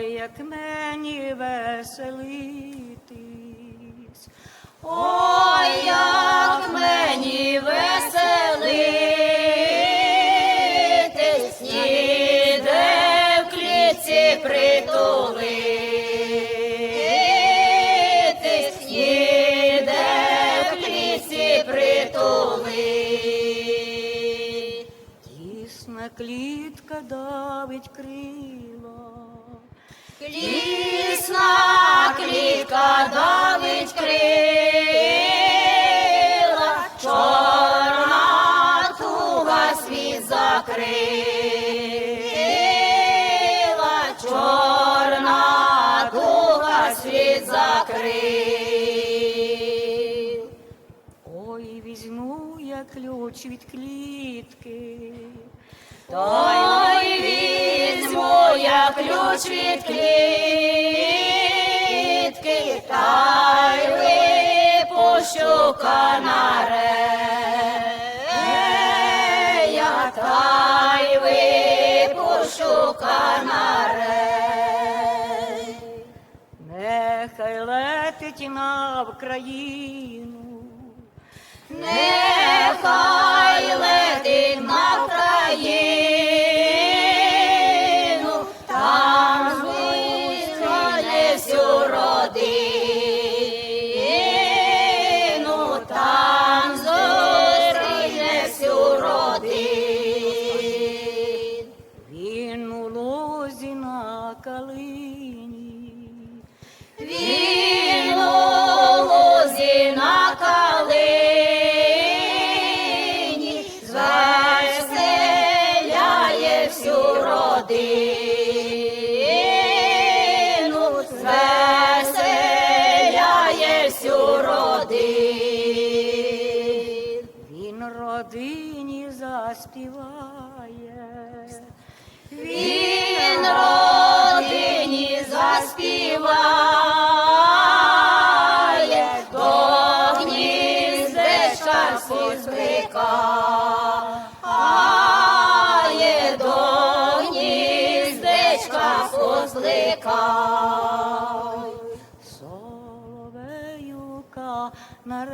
як мені веселитись. Ой, як мені веселитись, ніде в клітці притулитись, ніде в клітці притулитись. Тісна клітка давить крила. Клісна клітка давить крила, чорна туга світ закрила, чорна туга світ закрила. Ой, візьму я ключ від клітки. Ой, візьму я ключ від клітки, та й випущу канарея, та й випущу канарей. Нехай летить на Вкраїну. Нехай летить на Україну, Він у лозі на калині. Він у лузі на калині звеселяє всю родину, звеселяє всю родину. Він родині заспіває. Він родині заспіває, до гніздечка позликає, до гніздечка позликає. Соловеюка на